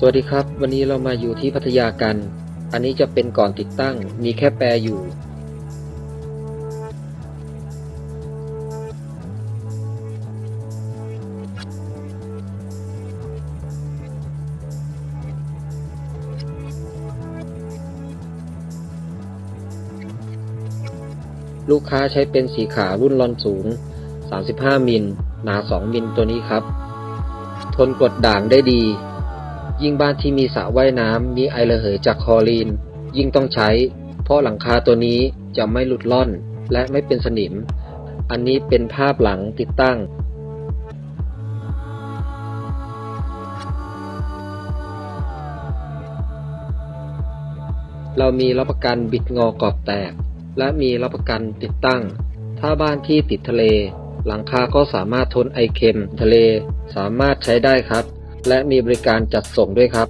สวัสดีครับ วันนี้เรามาอยู่ที่พัทยากัน อันนี้จะเป็นก่อนติดตั้ง มีแค่แปรอยู่ ลูกค้าใช้เป็นสีขาวรุ่นลอนสูง 35 มิล หนา 2 มิลตัวนี้ครับ ทนกดด่างได้ดี ยิ่งบ้านที่มีสระว่ายน้ำมีไอระเหยจากคลอรีน ยิ่งต้องใช้ เพราะหลังคาตัวนี้จะไม่หลุดล่อนและไม่เป็นสนิม อันนี้เป็นภาพหลังติดตั้งเรามีรับประกันบิดงอกรอบแตก และมีรับประกันติดตั้ง ถ้าบ้านที่ติดทะเล หลังคาก็สามารถทนไอเค็มทะเลสามารถใช้ได้ครับ และมีบริการจัดส่งด้วยครับ